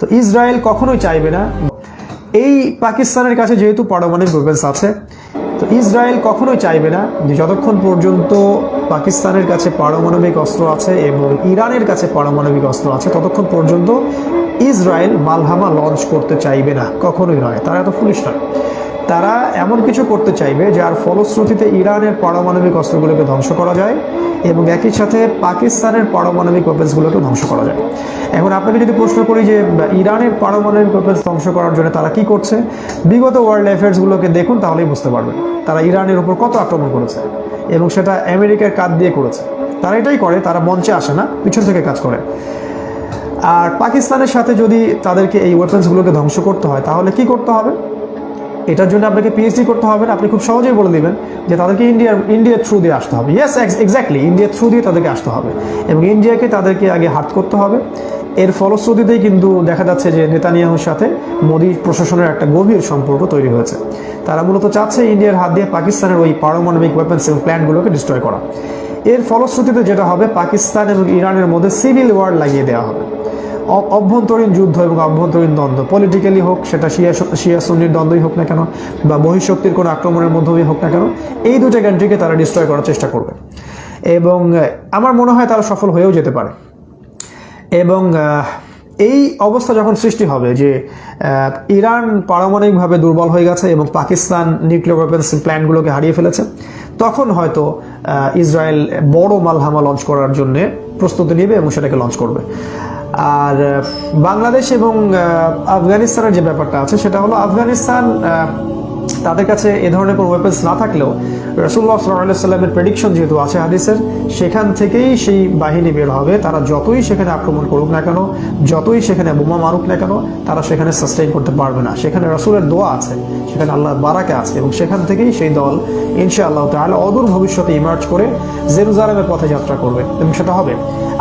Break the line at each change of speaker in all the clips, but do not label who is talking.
তো ইসরায়েল কখনোই চাইবে না। এই পাকিস্তানের কাছে যেহেতু পারমাণবিক ওয়েপেন্স আছে, তো ইসরায়েল কখনোই চাইবে না যে যতক্ষণ পর্যন্ত পাকিস্তানের কাছে পারমাণবিক অস্ত্র আছে এবং ইরানের কাছে পারমাণবিক অস্ত্র আছে, ততক্ষণ পর্যন্ত ইসরায়েল মালহামা লঞ্চ করতে চাইবে না। কখনোই নয়। তারা এত ফুলিশ নয়। তারা এমন কিছু করতে চাইবে যার ফলশ্রুতিতে ইরানের পারমাণবিক অস্ত্রগুলোকে ধ্বংস করা যায়। এবং একই সাথে পাকিস্তানের পারমাণবিক ওয়েপেন্সগুলোকে ধ্বংস করা যায়। এখন আপনাকে যদি প্রশ্ন করি যে ইরানের পারমাণবিক ওয়েপেন্স ধ্বংস করার জন্য তারা কি করছে? বিগত ওয়ার্ল্ড অ্যাফেয়ার্সগুলোকে দেখুন, তাহলেই বুঝতে পারবেন। তারা ইরানের উপর কত আক্রমণ করেছে এবং সেটা আমেরিকার কাজ দিয়ে করেছে। তারা এটাই করে, তারা মঞ্চে আসে না, পিছন থেকে কাজ করে। আর পাকিস্তানের সাথে যদি তাদেরকে এই ওয়েপেন্সগুলোকে ধ্বংস করতে হয়, তাহলে কি করতে হবে? এটার জন্য আপনাকে পিএইচডি করতে হবে না। আপনি খুব সহজেই বলে দিবেন যে তাদেরকে ইন্ডিয়ার ইন্ডিয়ার থ্রু দিয়ে আসতে হবে। ইয়েস এক্স্যাক্টলি ইন্ডিয়ার থ্রু দিয়ে তাদেরকে আসতে হবে। এবং ইন্ডিয়াকে তাদেরকে আগে হাত করতে হবে। এর ফলশ্রুতিতেই কিন্তু দেখা যাচ্ছে যে নেতানিয়াহুর সাথে মোদী প্রশাসনের একটা গভীর সম্পর্ক তৈরি হয়েছে। তারা মূলত চাচ্ছে ইন্ডিয়ার হাত দিয়ে পাকিস্তানের ওই পারমাণবিক ওয়েপন্স এবং প্ল্যানগুলোকে ডিস্ট্রয় করা। এর ফলশ্রুতিতে যেটা হবে, পাকিস্তান এবং ইরানের মধ্যে সিভিল ওয়ার লাগিয়ে দেওয়া হবে। অভ্যন্তরীণ যুদ্ধ এবং অভ্যন্তরীণ দ্বন্দ্ব পলিটিক্যালি হোক, সেটা শিয়া শিয়া সুন্নির দ্বন্দ্বই হোক না কেন, বা বহিঃশক্তির কোনো আক্রমণের মাধ্যমেই হোক না কেন, এই দুটো কান্ট্রিকে তারা ডিস্ট্রয় করার চেষ্টা করবে। এবং আমার মনে হয় তারা সফল হয়েও যেতে পারে। এবং এই অবস্থা যখন সৃষ্টি হবে যে ইরান পারমাণবিকভাবে দুর্বল হয়ে গেছে এবং পাকিস্তান নিউক্লিয়ার ওয়েপেন্স প্ল্যানগুলোকে হারিয়ে ফেলেছে, তখন হয়তো ইসরায়েল বড় মালহামা লঞ্চ করার জন্য প্রস্তুতি নেবে এবং সেটাকে লঞ্চ করবে। আর, বাংলাদেশ এবং আফগানিস্তানের যে ব্যাপারটা আছে, সেটা হলো আফগানিস্তান তাদের কাছে এ ধরনের কোনো ওয়েপন্স না থাকলেও রসুল্লাহ সাল্লাহ সাল্লামের প্রেডিকশন যেহেতু আছে হাদিসের, সেখান থেকেই সেই বাহিনী বের হবে। তারা যতই সেখানে আক্রমণ করুক না কেন, যতই সেখানে বোমা মারুক না কেন, তারা সেখানে সাস্টেইন করতে পারবে না। সেখানে রসুলের দোয়া আছে, সেখানে আল্লাহর বারাকে আছে এবং সেখান থেকেই সেই দল ইনশা আল্লাহ তাহলে অদূর ভবিষ্যতে ইমার্জ করে জেরুজালেমের পথে যাত্রা করবে এবং সেটা হবে।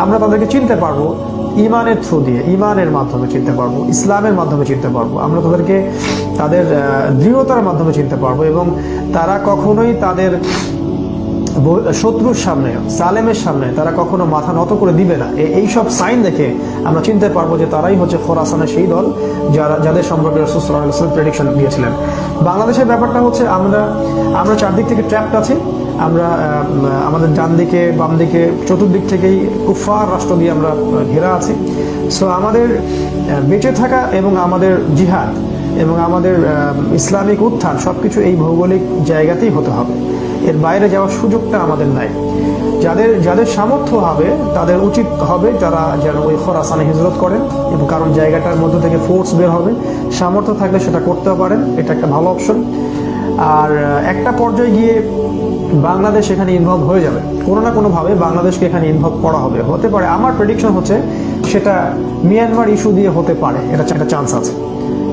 আমরা তাদেরকে চিনতে পারব ইমানের থ্রু দিয়ে, ইমানের মাধ্যমে চিনতে পারব, ইসলামের মাধ্যমে চিনতে পারব, আমরা তাদেরকে, তাদের দৃঢ়তার মাধ্যমে চিনতে পারব এবং তারা কখনোই তাদের শত্রুর সামনে সালেমের সামনে তারা কখনো মাথা নত করে দিবে না। এই সব সাইন দেখে আমরা চিনতে পারব যে তারাই হচ্ছে খোরাসানের সেই দল যারা, যাদের সম্পর্কে রসুল প্রেডিকশন দিয়েছিলেন। বাংলাদেশের ব্যাপারটা হচ্ছে আমরা আমরা চারদিক থেকে ট্র্যাপড আছি। আমরা আমাদের ডান দিকে, বাম দিকে, চতুর্দিক থেকেই কুফার রাষ্ট্র দিয়ে আমরা ঘেরা আছি। সো আমাদের বেঁচে থাকা এবং আমাদের জিহাদ এবং আমাদের ইসলামিক উত্থান সবকিছু এই ভৌগোলিক জায়গাতেই হতে হবে। এর বাইরে যাওয়ার সুযোগটা আমাদের নাই। যাদের যাদের সামর্থ্য হবে, তাদের উচিত হবে যারা যেন ওই খরাসানে হিজরত করেন এবং কারণ জায়গাটার মধ্যে থেকে ফোর্স বের হবে। সামর্থ্য থাকলে সেটা করতেও পারেন, এটা একটা ভালো অপশন আর একটা পর্যায়ে গিয়ে বাংলাদেশ এখানে ইনভলভ হয়ে যাবে। কোনো না কোনোভাবে বাংলাদেশকে এখানে ইনভলভ করা হবে। হতে পারে, আমার প্রেডিকশন হচ্ছে সেটা মিয়ানমার ইস্যু দিয়ে হতে পারে। এটা একটা চান্স আছে।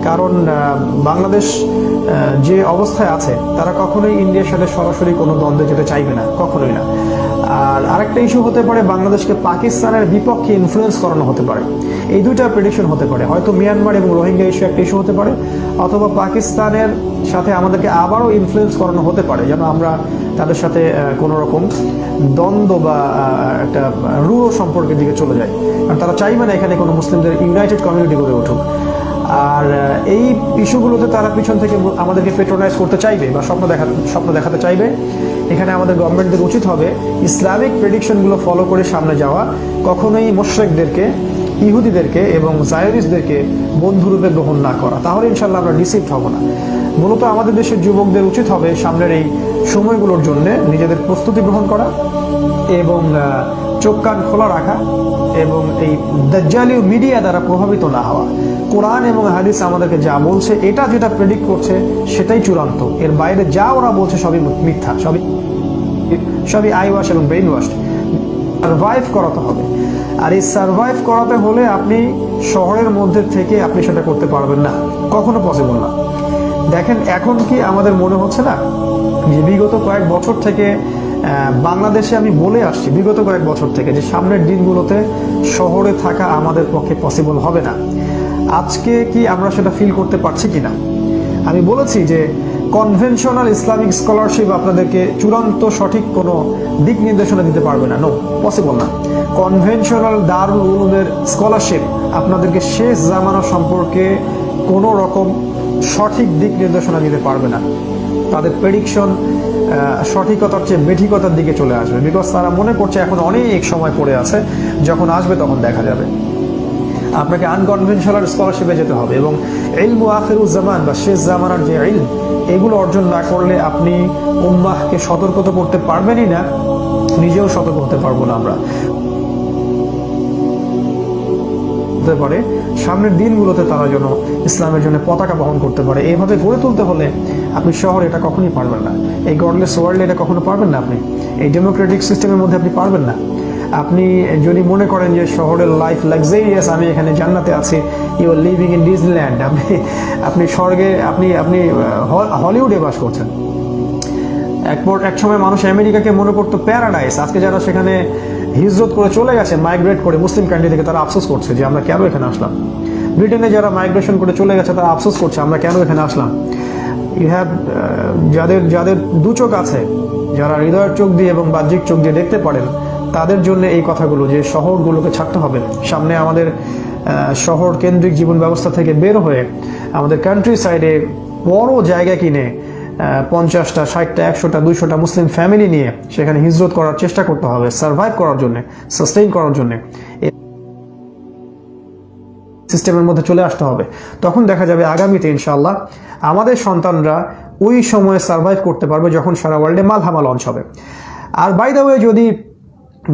কারণ বাংলাদেশ যে অবস্থায় আছে, তারা কখনোই ইন্ডিয়ার সাথে সরাসরি কোনো দ্বন্দ্বে যেতে চাইবে না। কখনোই না। আর আরেকটা ইস্যু হতে পারে, বাংলাদেশকে পাকিস্তানের বিপক্ষে ইনফ্লুয়েন্স করানো হতে পারে। এই দুইটা প্রেডিকশন হতে পারে। হয়তো মিয়ানমার এবং রোহিঙ্গা ইস্যু একটা ইস্যু হতে পারে, অথবা পাকিস্তানের সাথে আমাদেরকে আবারও ইনফ্লুয়েন্স করানো হতে পারে। যেন আমরা তাদের সাথে কোনো রকম দ্বন্দ্ব বা একটা রুড়ো সম্পর্কের দিকে চলে যায় কারণ তারা চাইবে না এখানে কোনো মুসলিমদের ইউনাইটেড কমিউনিটি গড়ে উঠুক। আর এই ইস্যুগুলোতে তারা পিছন থেকে আমাদেরকে পেট্রোনাইজ করতে চাইবে বা স্বপ্ন দেখা স্বপ্ন দেখাতে চাইবে। এখানে আমাদের গভর্নমেন্টদের উচিত হবে ইসলামিক প্রেডিকশনগুলো ফলো করে সামনে যাওয়া। কখনোই মোশ্রেকদেরকে, ইহুদিদেরকে এবং জায়রিসদেরকে বন্ধুরূপে গ্রহণ না করা। তাহলে ইনশাল্লাহ আমরা ডিসিপ্ট হব না। মূলত আমাদের দেশের যুবকদের উচিত হবে সামনের এই সময়গুলোর জন্য নিজেদের প্রস্তুতি গ্রহণ করা এবং চোখ কান খোলা রাখা এবং এই দাজ্জালীয় মিডিয়া দ্বারা প্রভাবিত না হওয়া। কোরআন এবং হাদিস আমাদেরকে যা বলছে, এটা যেটা প্রেডিক্ট করছে, সেটাই চূড়ান্ত। এর বাইরে যা ওরা বলছে সবই মিথ্যা, সবই সবই আই ওয়াশ এবং ব্রেইন ওয়াশ সার্ভাইভ করাতে হবে। আর এই সার্ভাইভ করাতে হলে আপনি শহরের মধ্যে থেকে আপনি সেটা করতে পারবেন না। কখনো পসিবল না। দেখেন, এখন কি আমাদের মনে হচ্ছে না? যে বিগত কয়েক বছর থেকে বাংলাদেশে আমি বলে আসছি, বিগত কয়েক বছর থেকে যে সামনের দিনগুলোতে শহরে থাকা আমাদের পক্ষে পসিবল হবে না। আজকে কি আমরা সেটা ফিল করতে পারছি কিনা? আমি বলেছি যে কনভেনশনাল ইসলামিক স্কলারশিপ আপনাদেরকে চূড়ান্ত সঠিক কোনো দিক নির্দেশনা দিতে পারবে না। নো পসিবল না। কনভেনশনাল দারুল উলুমের স্কলারশিপ আপনাদেরকে শেষ জামানা সম্পর্কে কোনো রকম সঠিক দিক নির্দেশনা দিতে পারবে না। তাদের প্রেডিকশন সঠিকতার চেয়ে বেঠিকতার দিকে চলে আসবে। বিকজ তারা মনে করছে এখন অনেক সময় পড়ে আছে, যখন আসবে তখন দেখা যাবে। আপনাকে আনকনভেনশনাল স্কলারশিপে যেতে হবে এবং ইলম আখিরুজ্জামান বা শেষ জামানার যে ইলম এগুলো অর্জন না করলে আপনি উম্মাহকে সতর্ক তো করতে পারবেনই না, নিজেও সতর্ক হতে পারব না আমরা। পারে, সামনের দিনগুলোতে তারা যেন ইসলামের জন্য পতাকা বহন করতে পারে। এইভাবে গড়ে তুলতে হলে আপনি শহর এটা কখনোই পারবেন না। এই গডলেস ওয়ার্ল্ডে এটা কখনো পারবেন না আপনি? এই ডেমোক্রেটিক সিস্টেমের মধ্যে আপনি পারবেন না। আপনি যদি মনে করেন যে শহরের লাইফ লাক্সারিয়াস আমি এখানে জান্নাতে আছি you are living in Disneyland আপনি আপনি স্বর্গে, আপনি আপনি হলিউডে বাস করছেন। একপর এক সময় মানুষ আমেরিকাকে মনে করতো প্যারাডাইস আজকে যারা সেখানে হিজরত করে চলে গেছে মাইগ্রেট করে মুসলিম কান্ট্রি থেকে, তারা আফসোস করছে যে আমরা কেন এখানে আসলাম। ব্রিটেনে যারা মাইগ্রেশন করে চলে গেছে, তারা আফসোস করছে আমরা কেন এখানে আসলাম। ইউ হ্যাভ যাদের যাদের দু চোখ আছে, যারা হৃদয়ের চোখ দিয়ে এবং বাহ্যিক চোখ দিয়ে দেখতে পারেন তাদের জন্য এই কথাগুলো যে শহরগুলোকে ছাড়তে হবে সামনে আমাদের শহর কেন্দ্রিক জীবন ব্যবস্থা থেকে বের হয়ে আমাদের কান্ট্রি সাইডে বড় জায়গা কিনে পঞ্চাশটা, ষাটটা, একশোটা, দুইশোটা মুসলিম ফ্যামিলি নিয়ে সেখানে হিজরত করার চেষ্টা করতে হবে সার্ভাইভ করার জন্য সাস্টেইন করার জন্য। সিস্টেমের মধ্যে চলে আসতে হবে। তখন দেখা যাবে আগামীতে ইনশাল্লাহ আমাদের সন্তানরা ওই সময়ে সার্ভাইভ করতে পারবে যখন সারা ওয়ার্ল্ডে মালহামা লঞ্চ হবে। আর বাই ওয়ে যদি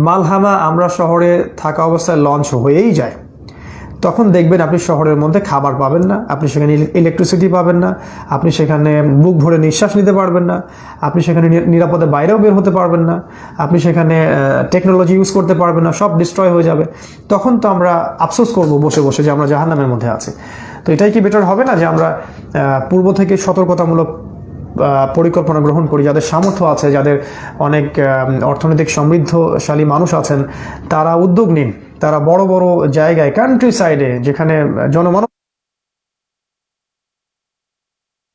মালহামা আমরা শহরে থাকা অবস্থায় লঞ্চ হয়েই যায়। তখন দেখবেন আপনি শহরের মধ্যে খাবার পাবেন না, আপনি সেখানে ইলেকট্রিসিটি পাবেন না, আপনি সেখানে বুক ভরে নিঃশ্বাস নিতে পারবেন না, আপনি সেখানে নিরাপদে বাইরেও বের হতে পারবেন না, আপনি সেখানে টেকনোলজি ইউজ করতে পারবেন না, সব ডিস্ট্রয় হয়ে যাবে। তখন তো আমরা আফসোস করব বসে বসে যে আমরা জাহান্নামের মধ্যে আছি। তো এটাই কি বেটার হবে না যে আমরা পূর্ব থেকে সতর্কতামূলক পরিকল্পনা গ্রহণ করি, যাদের সামর্থ্য আছে, যাদের অনেক অর্থনৈতিক সমৃদ্ধশালী মানুষ আছেন, তারা উদ্যোগ নিন। তারা বড় বড় জায়গায় কান্ট্রি সাইডে যেখানে জনমানব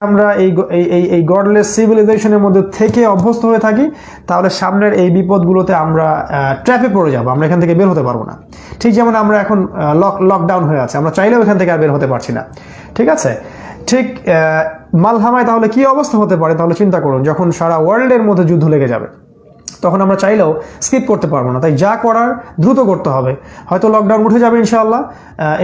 আমরা এই এই এই এই গডলেস সিভিলাইজেশনের মধ্যে থেকে অভ্যস্ত হয়ে থাকি, তাহলে সামনের এই বিপদগুলোতে আমরা ট্র্যাপে পড়ে যাব, আমরা এখান থেকে বের হতে পারব না। ঠিক যেমন আমরা এখন লক লকডাউন হয়ে আছে, আমরা চাইলেও এখান থেকে আর বের হতে পারছি না। ঠিক আছে? ঠিক মালহামায় তাহলে কি অবস্থা হতে পারে? তাহলে চিন্তা করুন, যখন সারা ওয়ার্ল্ডের মধ্যে যুদ্ধ লেগে যাবে, তখন আমরা চাইলেও স্কিপ করতে পারব না। তাই যা করার দ্রুত করতে হবে। হয়তো লকডাউন উঠে যাবে ইনশাআল্লাহ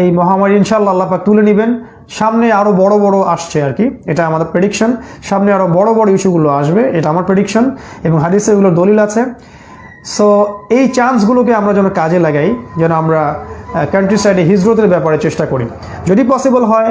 এই মহামারী ইনশাআল্লাহ আল্লাহ পাক তুলে নেবেন। সামনে আরও বড় বড় আসছে আর কি, এটা আমাদের প্রেডিকশন সামনে আরও বড় বড় ইস্যুগুলো আসবে, এটা আমার প্রেডিকশন এবং হাদিসে দলিল আছে। সো এই চান্সগুলোকে আমরা যেন কাজে লাগাই, যেন আমরা কান্ট্রি সাইডে হিজরতের ব্যাপারে চেষ্টা করি। যদি পসিবল হয়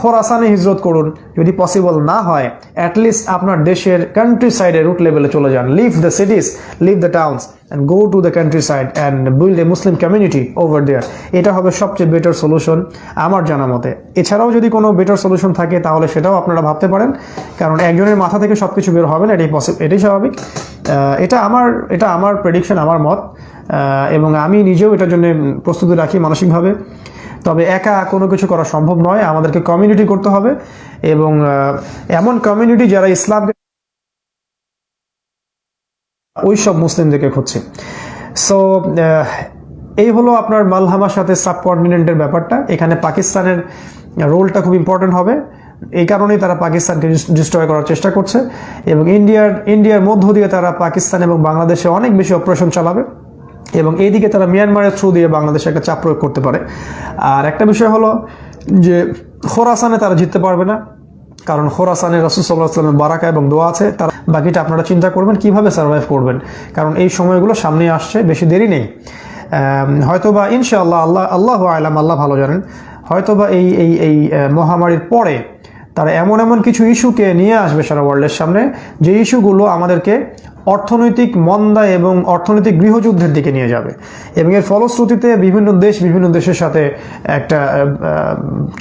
খোরাসানে হিজরত করুন। যদি পসিবল না হয় অ্যাটলিস্ট আপনার দেশের কান্ট্রি সাইডে রুট লেভেলে চলে যান। Leave the cities leave the towns and go to the countryside and build a Muslim community over there এটা হবে সবচেয়ে বেটার সলিউশন আমার জানা মতে। এছাড়াও যদি কোনো বেটার সলিউশন থাকে, তাহলে সেটাও আপনারা ভাবতে পারেন। কারণ একজনের মাথা থেকে সব কিছু বের হবে না, এটাই পসিবল এটাই স্বাভাবিক। এটা আমার এটা আমার প্রেডিকশন আমার মত। এবং আমি নিজেও এটার জন্য প্রস্তুতি রাখি মানসিকভাবে। তবে একা কোনো কিছু করা সম্ভব নয়, আমাদেরকে কমিউনিটি করতে হবে। এবং এমন কমিউনিটি যারা ইসলামকে ওই সব মুসলিমদেরকে খুঁজছে। সো এই হলো আপনার মালহামার সাথে সাবকন্টিনেন্টের ব্যাপারটা। এখানে পাকিস্তানের রোলটা খুব ইম্পর্টেন্ট হবে। এই কারণেই তারা পাকিস্তানকে ডিস্ট্রয় করার চেষ্টা করছে এবং ইন্ডিয়ার ইন্ডিয়ার মধ্য দিয়ে তারা পাকিস্তান এবং বাংলাদেশে অনেক বেশি অপারেশন চালাবে এবং এইদিকে তারা মিয়ানমারের থ্রু দিয়ে বাংলাদেশে একটা চাপ প্রয়োগ করতে পারে। আর একটা বিষয় হলো যে খোরাসানে তারা জিততে পারবে না কারণ খোরাসানে রসুল সাল্লাহ আসলামের বারাকা এবং দোয়া আছে। তার বাকিটা আপনারা চিন্তা করবেন কীভাবে সার্ভাইভ করবেন? কারণ এই সময়গুলো সামনে আসছে বেশি দেরি নেই। আম, হয়তোবা ইনশাআল্লাহ আল্লাহ আল্লাহ আলাম আল্লাহ ভালো জানেন। হয়তোবা এই এই এই মহামারীর পরে তারা এমন এমন কিছু ইস্যুকে নিয়ে আসবে সারা ওয়ার্ল্ডের সামনে, যে ইস্যুগুলো আমাদেরকে অর্থনৈতিক মন্দা এবং অর্থনৈতিক গৃহযুদ্ধের দিকে নিয়ে যাবে। এবং এর ফলশ্রুতিতে বিভিন্ন দেশ বিভিন্ন দেশের সাথে একটা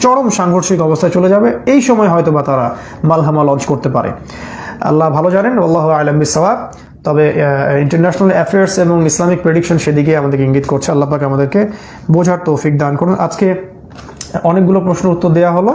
চরম সাংঘর্ষিক অবস্থায় চলে যাবে। এই সময় হয়তো বা তারা মালহামা লঞ্চ করতে পারে। আল্লাহ ভালো জানেন আল্লাহ আলম সওয়াব তবে ইন্টারন্যাশনাল অ্যাফেয়ার্স এবং ইসলামিক প্রেডিকশন সেদিকে আমাদেরকে ইঙ্গিত করছে। আল্লাহ পাক আমাদেরকে বোঝার তৌফিক দান করুন। আজকে অনেকগুলো প্রশ্ন উত্তর দেওয়া হলো।